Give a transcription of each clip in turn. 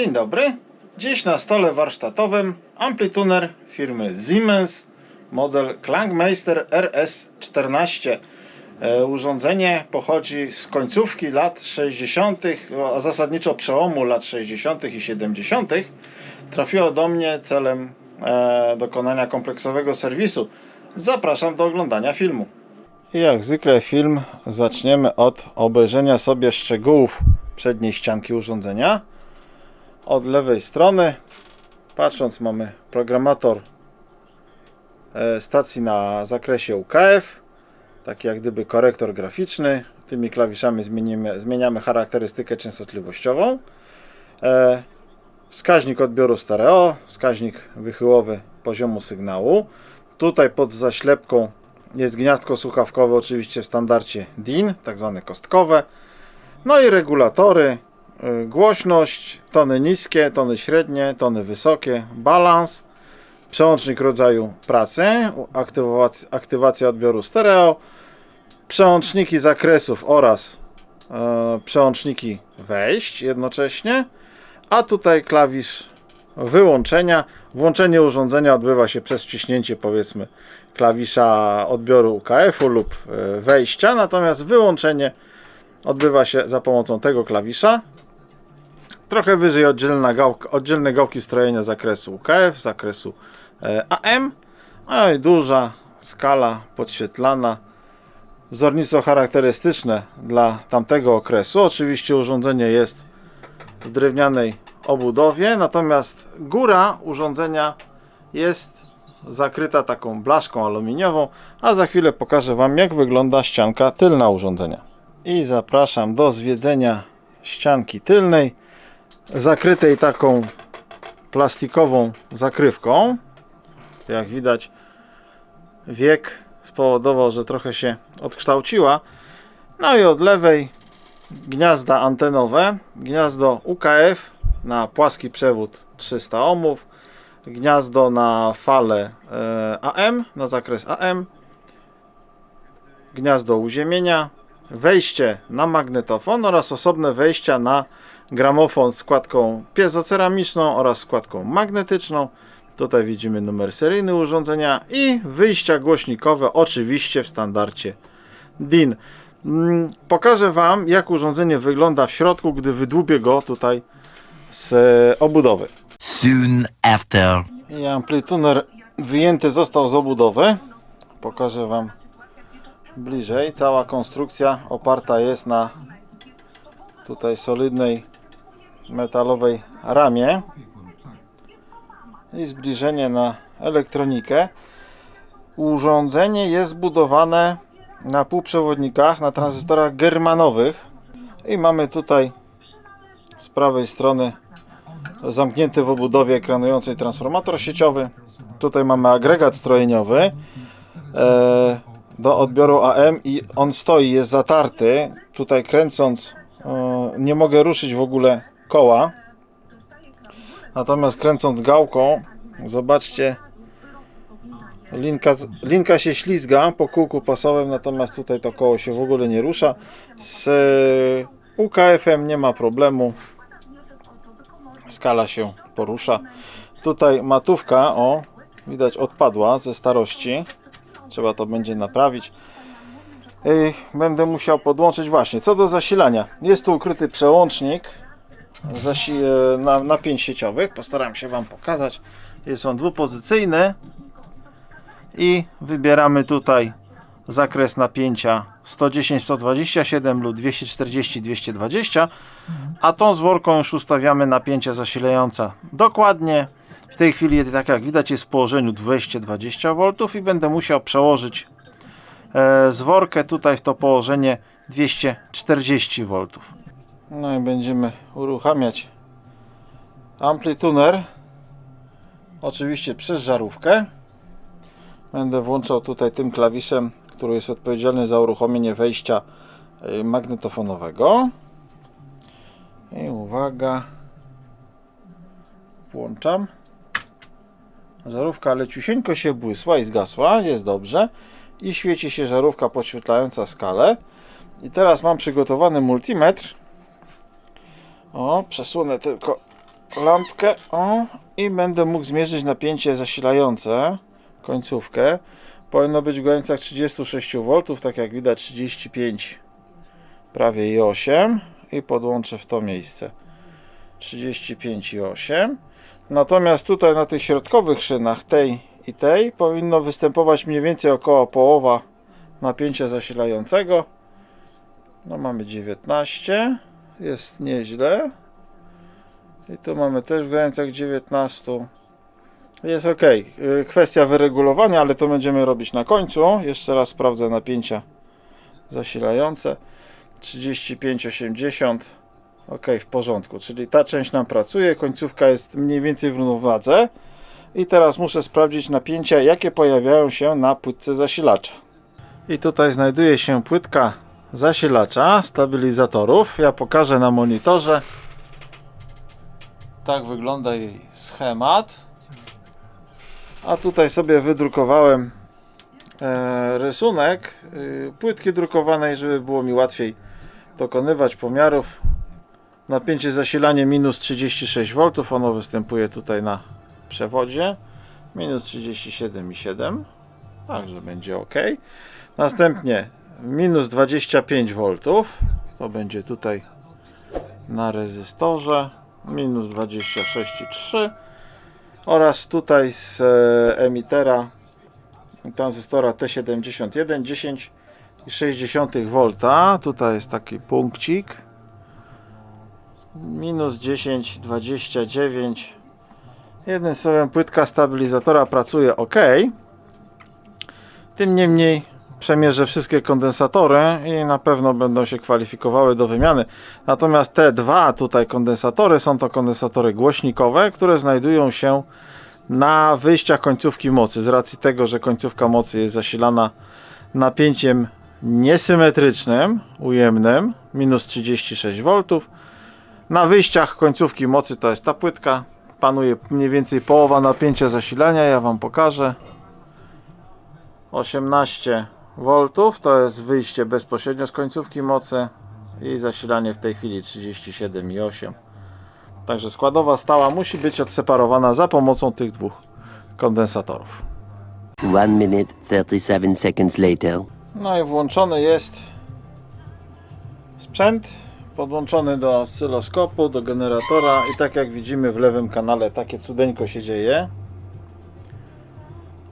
Dzień dobry. Dziś na stole warsztatowym amplituner firmy Siemens model Klangmeister RS14. E, Urządzenie pochodzi z końcówki lat 60., a zasadniczo przełomu lat 60. i 70. Trafiło do mnie celem e, dokonania kompleksowego serwisu. Zapraszam do oglądania filmu. Jak zwykle film zaczniemy od obejrzenia sobie szczegółów przedniej ścianki urządzenia. Od lewej strony, patrząc, mamy programator e, stacji na zakresie UKF, taki jak gdyby korektor graficzny. Tymi klawiszami zmienimy, zmieniamy charakterystykę częstotliwościową. E, Wskaźnik odbioru stereo, wskaźnik wychyłowy poziomu sygnału. Tutaj pod zaślepką jest gniazdko słuchawkowe, oczywiście w standardzie DIN, tak zwane kostkowe. No i regulatory, głośność, tony niskie, tony średnie, tony wysokie, balans, przełącznik rodzaju pracy, aktywacja, aktywacja odbioru stereo, przełączniki zakresów oraz e, przełączniki wejść jednocześnie, a tutaj klawisz wyłączenia. Włączenie urządzenia odbywa się przez wciśnięcie powiedzmy klawisza odbioru UKF-u lub e, wejścia, natomiast wyłączenie odbywa się za pomocą tego klawisza. Trochę wyżej oddzielna gałka, oddzielne gałki strojenia zakresu UKF, zakresu e, AM, a i duża skala podświetlana. Wzornictwo charakterystyczne dla tamtego okresu. Oczywiście urządzenie jest w drewnianej obudowie, natomiast góra urządzenia jest zakryta taką blaszką aluminiową, a za chwilę pokażę Wam jak wygląda ścianka tylna urządzenia. I zapraszam do zwiedzenia ścianki tylnej, zakrytej taką plastikową zakrywką. Jak widać wiek spowodował, że trochę się odkształciła. No i od lewej gniazda antenowe, gniazdo UKF na płaski przewód 300 ohmów, gniazdo na falę e, AM, na zakres AM, gniazdo uziemienia, wejście na magnetofon oraz osobne wejścia na gramofon z składką piezoceramiczną oraz składką magnetyczną. Tutaj widzimy numer seryjny urządzenia i wyjścia głośnikowe, oczywiście w standardzie DIN. Mm, Pokażę Wam, jak urządzenie wygląda w środku, gdy wydłubię go tutaj z e, obudowy. Soon after. I amplituner wyjęty został z obudowy. Pokażę Wam bliżej. Cała konstrukcja oparta jest na tutaj solidnej metalowej ramie. I zbliżenie na elektronikę. Urządzenie jest zbudowane na półprzewodnikach, na tranzystorach germanowych. I mamy tutaj z prawej strony zamknięty w obudowie ekranującej transformator sieciowy. Tutaj mamy agregat strojeniowy e, do odbioru AM i on stoi, jest zatarty. Tutaj kręcąc e, nie mogę ruszyć w ogóle koła. Natomiast kręcąc gałką, zobaczcie, linka, linka się ślizga po kółku pasowym, natomiast tutaj to koło się w ogóle nie rusza. Z e, UKF-em nie ma problemu skala się porusza. Tutaj matówka, o, widać odpadła ze starości. Trzeba to będzie naprawić. Będę musiał podłączyć właśnie. Co do zasilania. Jest tu ukryty przełącznik zasi e, na napięć sieciowych. Postaram się Wam pokazać. Jest on dwupozycyjny i wybieramy tutaj zakres napięcia 110, 127 lub 240, 220 a tą zworką już ustawiamy napięcie zasilające dokładnie. W tej chwili, tak jak widać, jest w położeniu 220 V i będę musiał przełożyć e, zworkę tutaj w to położenie 240 V. No i będziemy uruchamiać amplituner. Oczywiście przez żarówkę. Będę włączał tutaj tym klawiszem, który jest odpowiedzialny za uruchomienie wejścia e, magnetofonowego. I uwaga. Włączam. Żarówka leciusieńko się błysła i zgasła. Jest dobrze. I świeci się żarówka podświetlająca skalę. I teraz mam przygotowany multimetr. O, przesunę tylko lampkę o, i będę mógł zmierzyć napięcie zasilające, końcówkę. Powinno być w granicach 36 V, tak jak widać 35 prawie i 8 i podłączę w to miejsce. 35 i 8 natomiast tutaj na tych środkowych szynach tej i tej powinno występować mniej więcej około połowa napięcia zasilającego. No mamy 19 jest nieźle i tu mamy też w granicach 19 jest ok. Kwestia wyregulowania, ale to będziemy robić na końcu. Jeszcze raz sprawdzę napięcia zasilające. 35-80. Ok, w porządku. Czyli ta część nam pracuje, końcówka jest mniej więcej w równowadze. I teraz muszę sprawdzić napięcia, jakie pojawiają się na płytce zasilacza. I tutaj znajduje się płytka zasilacza, stabilizatorów. Ja pokażę na monitorze. Tak wygląda jej schemat. A tutaj sobie wydrukowałem e, rysunek y, płytki drukowanej, żeby było mi łatwiej dokonywać pomiarów. Napięcie zasilanie minus 36 V, ono występuje tutaj na przewodzie. Minus 37,7, także będzie ok. Następnie minus 25 V, to będzie tutaj na rezystorze. Minus 26,3 oraz tutaj z e, emitera tranzystora T71 10,6 V. Tutaj jest taki punkcik. Minus 10, 29. Jednym słowem, płytka stabilizatora pracuje ok. Tym niemniej przemierzę wszystkie kondensatory i na pewno będą się kwalifikowały do wymiany. Natomiast te dwa tutaj kondensatory są to kondensatory głośnikowe, które znajdują się na wyjściach końcówki mocy. Z racji tego, że końcówka mocy jest zasilana napięciem niesymetrycznym, ujemnym, minus 36 V. Na wyjściach końcówki mocy to jest ta płytka. Panuje mniej więcej połowa napięcia zasilania. Ja Wam pokażę. 18 V to jest wyjście bezpośrednio z końcówki mocy i zasilanie w tej chwili 37,8 Także składowa stała musi być odseparowana za pomocą tych dwóch kondensatorów. One minute, 37 seconds later. No i włączony jest sprzęt podłączony do oscyloskopu, do generatora i tak jak widzimy w lewym kanale takie cudeńko się dzieje.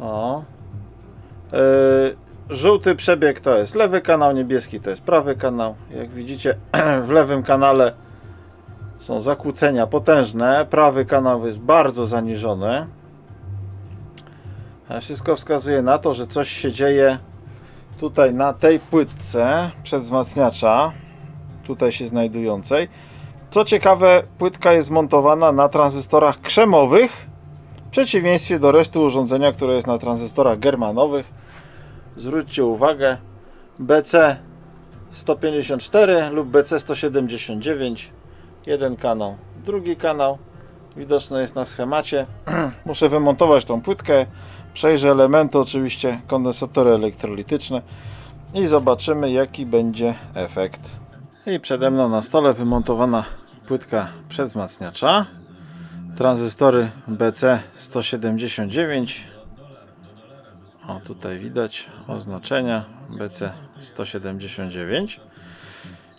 O. Yy, żółty przebieg to jest lewy kanał, niebieski to jest prawy kanał. Jak widzicie w lewym kanale są zakłócenia potężne. Prawy kanał jest bardzo zaniżony. A Wszystko wskazuje na to, że coś się dzieje tutaj na tej płytce przedwzmacniacza, tutaj się znajdującej. Co ciekawe, płytka jest montowana na tranzystorach krzemowych, w przeciwieństwie do reszty urządzenia, które jest na tranzystorach germanowych. Zwróćcie uwagę, BC 154 lub BC 179 jeden kanał, drugi kanał widoczny jest na schemacie. Muszę wymontować tą płytkę, przejrzę elementy, oczywiście kondensatory elektrolityczne i zobaczymy jaki będzie efekt. I przede mną na stole wymontowana płytka przedwzmacniacza. Tranzystory BC 179. O tutaj widać oznaczenia BC 179.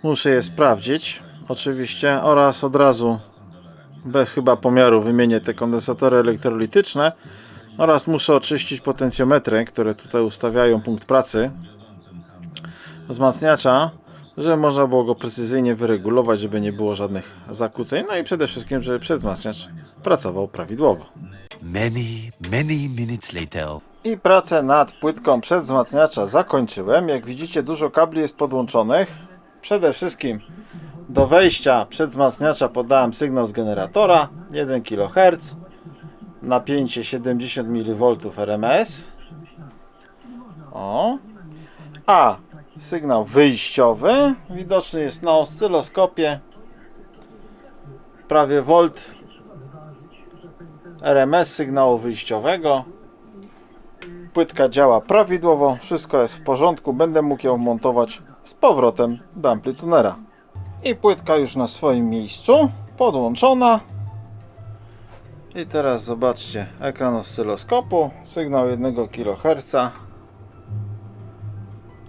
Muszę je sprawdzić oczywiście oraz od razu bez chyba pomiaru wymienię te kondensatory elektrolityczne oraz muszę oczyścić potencjometry, które tutaj ustawiają punkt pracy wzmacniacza, żeby można było go precyzyjnie wyregulować, żeby nie było żadnych zakłóceń, no i przede wszystkim, żeby przedwzmacniacz pracował prawidłowo. Many, many minutes later. I pracę nad płytką przedwzmacniacza zakończyłem. Jak widzicie, dużo kabli jest podłączonych. Przede wszystkim do wejścia przedwzmacniacza podałem sygnał z generatora 1 kHz, napięcie 70 mV RMS. O. A sygnał wyjściowy widoczny jest na oscyloskopie prawie volt RMS sygnału wyjściowego. Płytka działa prawidłowo, wszystko jest w porządku. Będę mógł ją montować z powrotem do amplitunera. I płytka już na swoim miejscu, podłączona. I teraz zobaczcie ekran oscyloskopu, sygnał 1 kHz.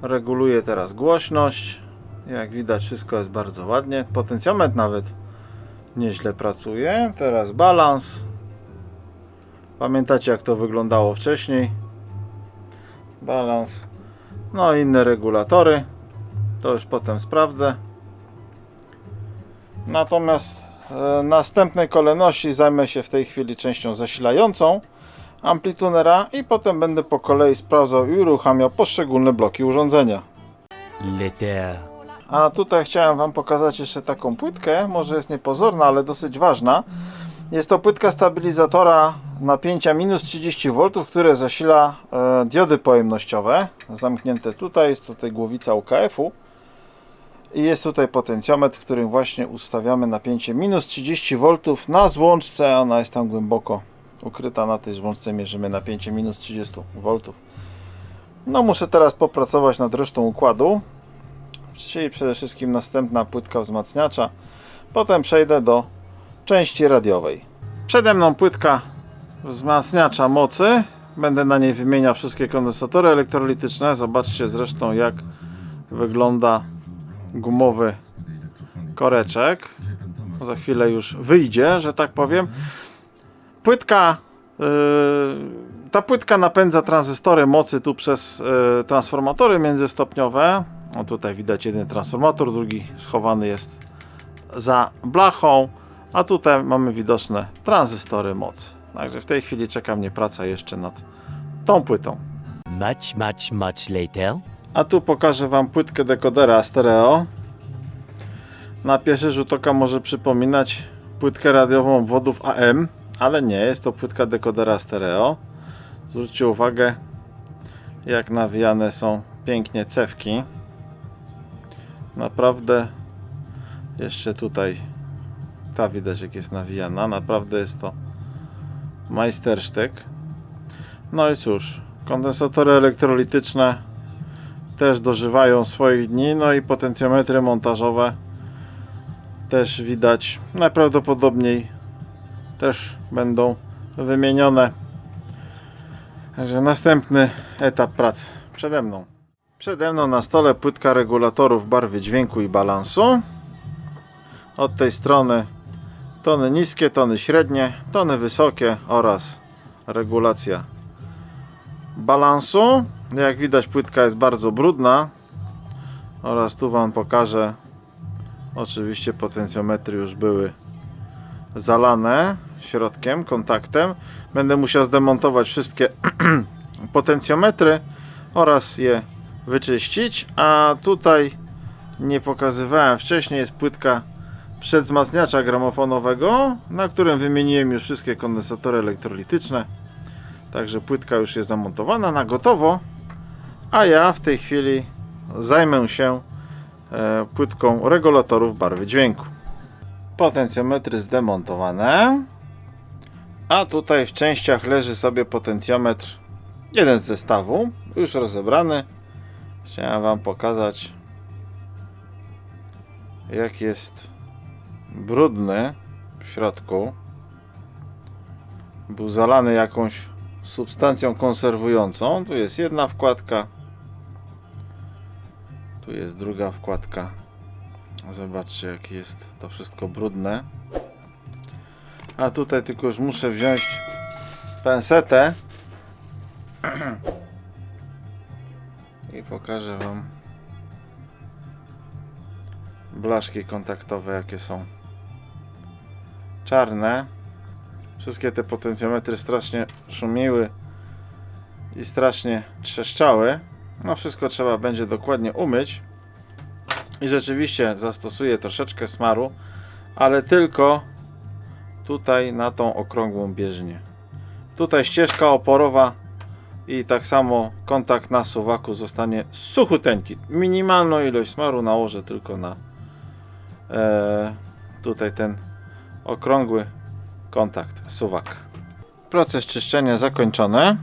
Reguluje teraz głośność. Jak widać wszystko jest bardzo ładnie. Potencjometr nawet nieźle pracuje. Teraz balans. Pamiętacie jak to wyglądało wcześniej. Balans. No i inne regulatory. To już potem sprawdzę. Natomiast e, następnej kolejności zajmę się w tej chwili częścią zasilającą amplitunera i potem będę po kolei sprawdzał i uruchamiał poszczególne bloki urządzenia. Later. A tutaj chciałem Wam pokazać jeszcze taką płytkę, może jest niepozorna, ale dosyć ważna. Jest to płytka stabilizatora napięcia minus 30 V, które zasila e, diody pojemnościowe. Zamknięte tutaj, jest tutaj głowica UKF-u. I jest tutaj potencjometr, w którym właśnie ustawiamy napięcie minus 30 V na złączce. Ona jest tam głęboko ukryta na tej złączce. Mierzymy napięcie minus 30 V. No muszę teraz popracować nad resztą układu czyli przede wszystkim następna płytka wzmacniacza. Potem przejdę do części radiowej. Przede mną płytka wzmacniacza mocy. Będę na niej wymieniał wszystkie kondensatory elektrolityczne. Zobaczcie zresztą jak wygląda gumowy koreczek. Za chwilę już wyjdzie, że tak powiem. Płytka yy, ta płytka napędza tranzystory mocy tu przez yy, transformatory międzystopniowe. O tutaj widać jeden transformator, drugi schowany jest za blachą, a tutaj mamy widoczne tranzystory mocy. Także w tej chwili czeka mnie praca jeszcze nad tą płytą. Much, much, much later. A tu pokażę Wam płytkę dekodera stereo. Na pierwszy rzut oka może przypominać płytkę radiową obwodów AM, ale nie, jest to płytka dekodera stereo. Zwróćcie uwagę, jak nawijane są pięknie cewki. Naprawdę jeszcze tutaj ta widać jak jest nawijana. Naprawdę jest to majstersztyk. No i cóż, kondensatory elektrolityczne też dożywają swoich dni, no i potencjometry montażowe też widać najprawdopodobniej też będą wymienione. Także następny etap pracy przede mną. Przede mną na stole płytka regulatorów barwy dźwięku i balansu. Od tej strony tony niskie, tony średnie, tony wysokie oraz regulacja balansu. Jak widać płytka jest bardzo brudna oraz tu Wam pokażę oczywiście potencjometry już były zalane środkiem, kontaktem. Będę musiał zdemontować wszystkie potencjometry oraz je wyczyścić, a tutaj nie pokazywałem wcześniej jest płytka przedwzmacniacza gramofonowego, na którym wymieniłem już wszystkie kondensatory elektrolityczne. Także płytka już jest zamontowana na gotowo, a ja w tej chwili zajmę się e, płytką regulatorów barwy dźwięku. Potencjometry zdemontowane. A tutaj w częściach leży sobie potencjometr jeden z zestawu, już rozebrany. Chciałem Wam pokazać, jak jest brudny w środku. Był zalany jakąś substancją konserwującą. Tu jest jedna wkładka. Tu jest druga wkładka. Zobaczcie, jak jest to wszystko brudne. A tutaj tylko już muszę wziąć pensetę i pokażę Wam blaszki kontaktowe, jakie są czarne. Wszystkie te potencjometry strasznie szumiły i strasznie trzeszczały. No wszystko trzeba będzie dokładnie umyć. I rzeczywiście zastosuję troszeczkę smaru, ale tylko tutaj na tą okrągłą bieżnię. Tutaj ścieżka oporowa i tak samo kontakt na suwaku zostanie suchuteńki. Minimalną ilość smaru nałożę tylko na e, tutaj ten okrągły kontakt suwak. Proces czyszczenia zakończony.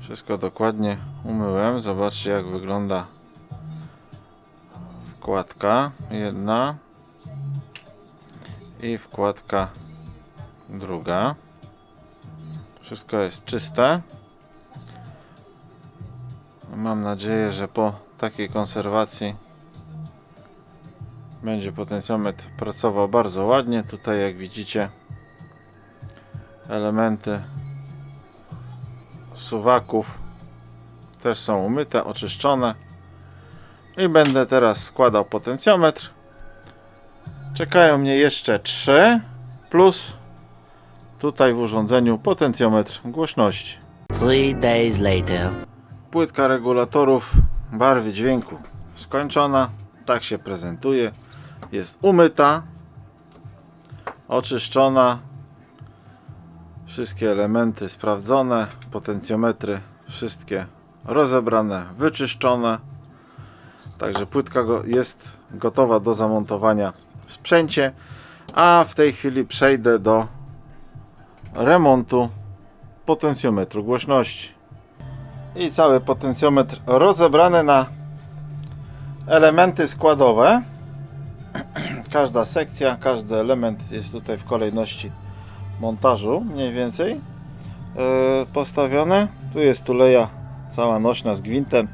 Wszystko dokładnie umyłem. Zobaczcie jak wygląda wkładka jedna i wkładka druga. Wszystko jest czyste. Mam nadzieję, że po takiej konserwacji będzie potencjometr pracował bardzo ładnie. Tutaj jak widzicie elementy suwaków też są umyte, oczyszczone. I będę teraz składał potencjometr. Czekają mnie jeszcze trzy plus tutaj w urządzeniu potencjometr głośności. Three days later. Płytka regulatorów barwy dźwięku skończona. Tak się prezentuje. Jest umyta, oczyszczona. Wszystkie elementy sprawdzone, potencjometry wszystkie rozebrane, wyczyszczone. Także płytka go- jest gotowa do zamontowania w sprzęcie. A w tej chwili przejdę do remontu potencjometru głośności i cały potencjometr rozebrany na elementy składowe. Każda sekcja, każdy element jest tutaj w kolejności montażu mniej więcej yy, postawione. Tu jest tuleja cała nośna z gwintem.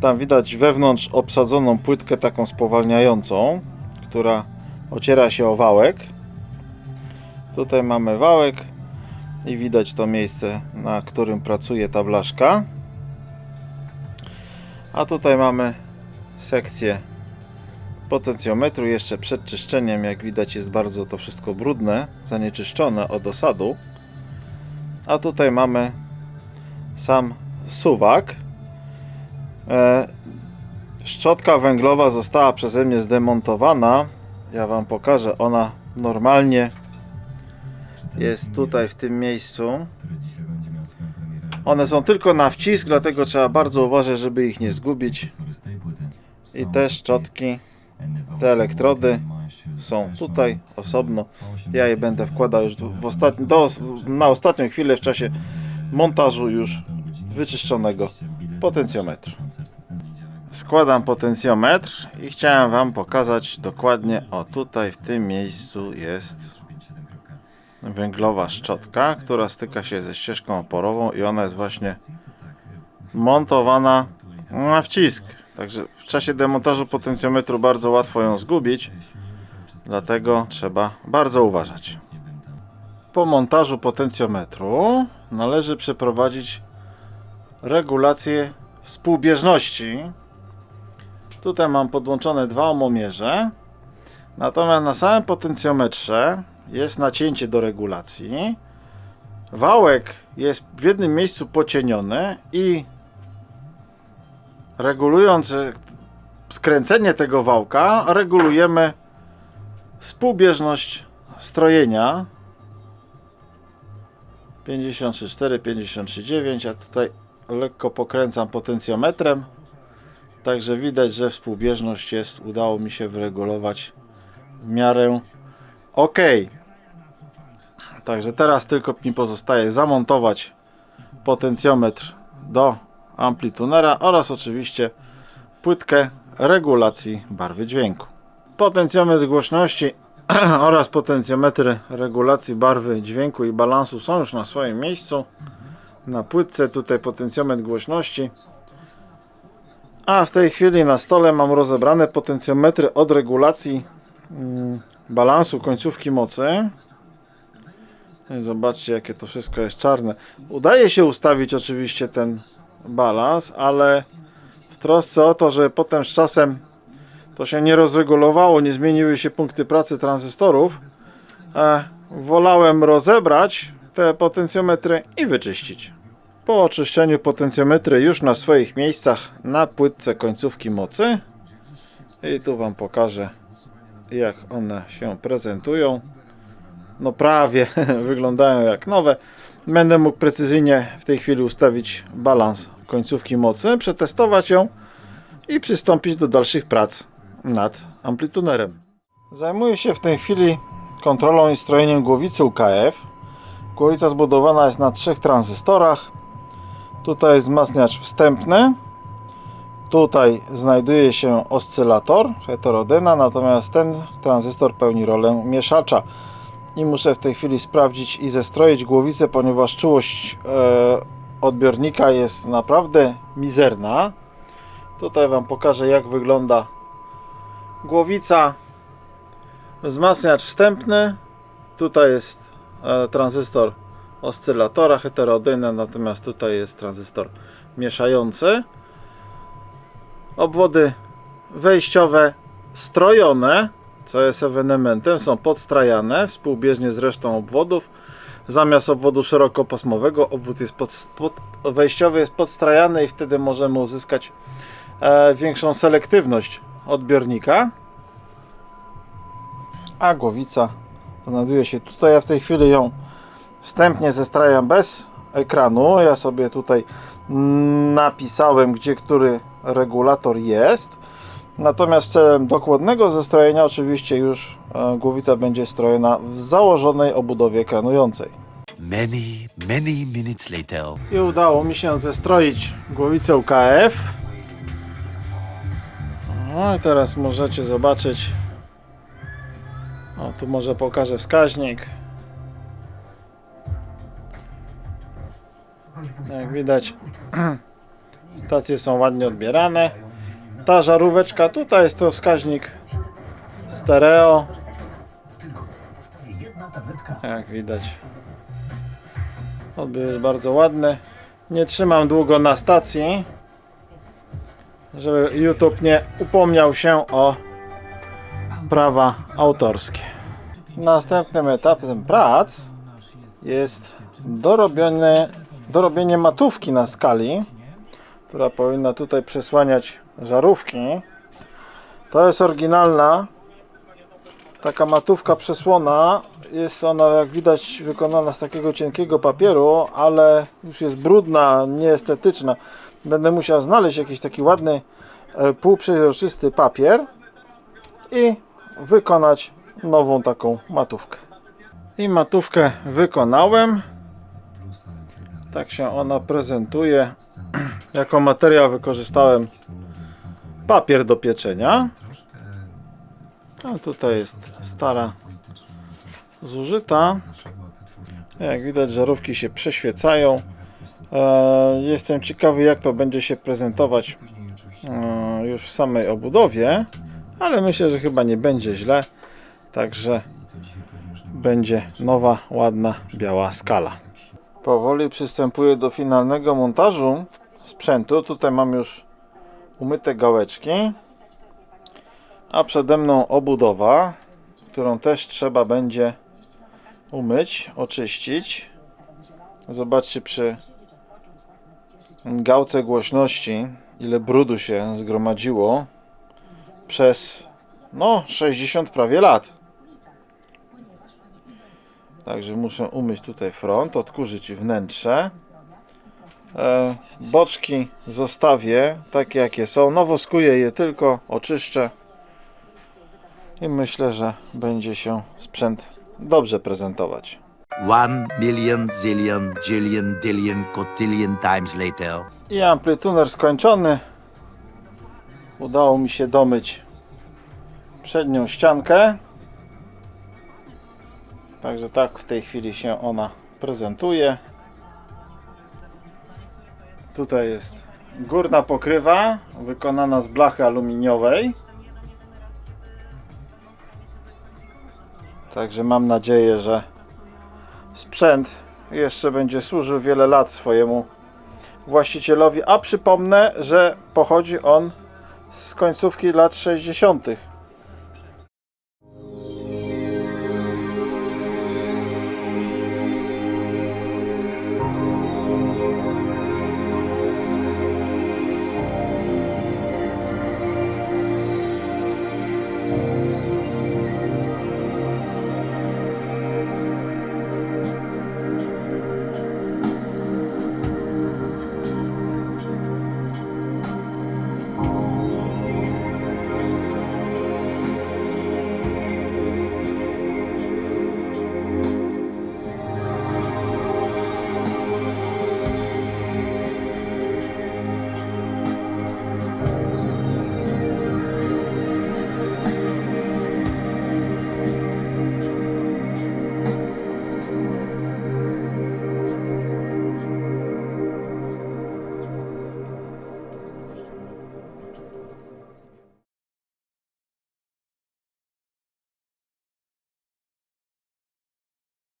Tam widać wewnątrz obsadzoną płytkę taką spowalniającą, która ociera się o wałek. Tutaj mamy wałek, i widać to miejsce, na którym pracuje ta blaszka. A tutaj mamy sekcję potencjometru. Jeszcze przed czyszczeniem, jak widać, jest bardzo to wszystko brudne, zanieczyszczone od osadu. A tutaj mamy sam suwak. E, szczotka węglowa została przeze mnie zdemontowana. Ja Wam pokażę, ona normalnie jest tutaj w tym miejscu. One są tylko na wcisk, dlatego trzeba bardzo uważać, żeby ich nie zgubić. I te szczotki, te elektrody są tutaj osobno. Ja je będę wkładał już w ostatni, do, na ostatnią chwilę w czasie montażu już wyczyszczonego potencjometru. Składam potencjometr i chciałem Wam pokazać dokładnie, o tutaj w tym miejscu jest węglowa szczotka, która styka się ze ścieżką oporową i ona jest właśnie montowana na wcisk. Także w czasie demontażu potencjometru bardzo łatwo ją zgubić, dlatego trzeba bardzo uważać. Po montażu potencjometru należy przeprowadzić regulację współbieżności. Tutaj mam podłączone dwa omomierze. Natomiast na samym potencjometrze jest nacięcie do regulacji. Wałek jest w jednym miejscu pocieniony i regulując e, skręcenie tego wałka, regulujemy współbieżność strojenia 53,4, 53,9, a tutaj lekko pokręcam potencjometrem. Także widać, że współbieżność jest, udało mi się wyregulować w miarę ok. Także teraz tylko mi pozostaje zamontować potencjometr do amplitunera oraz oczywiście płytkę regulacji barwy dźwięku. Potencjometr głośności oraz potencjometry regulacji barwy dźwięku i balansu są już na swoim miejscu. Na płytce tutaj potencjometr głośności. A w tej chwili na stole mam rozebrane potencjometry od regulacji mm, balansu końcówki mocy. I Zobaczcie, jakie to wszystko jest czarne. Udaje się ustawić oczywiście ten balans, ale w trosce o to, że potem z czasem to się nie rozregulowało, nie zmieniły się punkty pracy tranzystorów, e, wolałem rozebrać te potencjometry i wyczyścić. Po oczyszczeniu potencjometry już na swoich miejscach na płytce końcówki mocy i tu Wam pokażę jak one się prezentują. No prawie wyglądają jak nowe. Będę mógł precyzyjnie w tej chwili ustawić balans końcówki mocy, przetestować ją i przystąpić do dalszych prac nad amplitunerem. Zajmuję się w tej chwili kontrolą i strojeniem głowicy UKF. Głowica zbudowana jest na trzech tranzystorach. Tutaj jest wzmacniacz wstępny. Tutaj znajduje się oscylator heterodyna, natomiast ten tranzystor pełni rolę mieszacza. I muszę w tej chwili sprawdzić i zestroić głowicę, ponieważ czułość e, odbiornika jest naprawdę mizerna. Tutaj Wam pokażę jak wygląda głowica. Wzmacniacz wstępny. Tutaj jest e, tranzystor oscylatora heterodyna, natomiast tutaj jest tranzystor mieszający. Obwody wejściowe strojone, co jest ewenementem, są podstrajane współbieżnie z resztą obwodów. Zamiast obwodu szerokopasmowego, obwód jest pod, pod, wejściowy jest podstrajany i wtedy możemy uzyskać e, większą selektywność odbiornika. A głowica znajduje się tutaj. Ja w tej chwili ją wstępnie zestrajam bez ekranu. Ja sobie tutaj napisałem, gdzie który regulator jest. Natomiast celem dokładnego zestrojenia oczywiście już e, głowica będzie strojona w założonej obudowie ekranującej. Many, many minutes later. I udało mi się zestroić głowicę UKF. No i teraz możecie zobaczyć. O, tu może pokażę wskaźnik. Jak widać, stacje są ładnie odbierane. Ta żaróweczka tutaj jest to wskaźnik stereo. Jak widać. Odbiór jest bardzo ładny. Nie trzymam długo na stacji, żeby YouTube nie upomniał się o prawa autorskie. Następnym etapem prac jest dorobienie matówki na skali, która powinna tutaj przesłaniać żarówki. To jest oryginalna taka matówka przesłona. Jest ona, jak widać, wykonana z takiego cienkiego papieru, ale już jest brudna, nieestetyczna. Będę musiał znaleźć jakiś taki ładny, e, półprzezroczysty papier i wykonać nową taką matówkę. I matówkę wykonałem. Tak się ona prezentuje. Jako materiał wykorzystałem papier do pieczenia. A tutaj jest stara zużyta. Jak widać żarówki się przeświecają. E, Jestem ciekawy jak to będzie się prezentować e, już w samej obudowie, ale myślę, że chyba nie będzie źle. Także będzie nowa, ładna, biała skala. Powoli przystępuję do finalnego montażu sprzętu. Tutaj mam już umyte gałeczki, a przede mną obudowa, którą też trzeba będzie umyć, oczyścić. Zobaczcie przy gałce głośności, ile brudu się zgromadziło przez no 60 prawie lat. Także muszę umyć tutaj front, odkurzyć wnętrze. E, boczki zostawię takie jakie są. Nowoskuję je tylko, oczyszczę. I myślę, że będzie się sprzęt dobrze prezentować. One million, zillion, jillion, dillion, cotillion times later. I amplituner skończony. Udało mi się domyć przednią ściankę. Także tak w tej chwili się ona prezentuje. Tutaj jest górna pokrywa wykonana z blachy aluminiowej. Także mam nadzieję, że sprzęt jeszcze będzie służył wiele lat swojemu właścicielowi. A przypomnę, że pochodzi on z końcówki lat 60.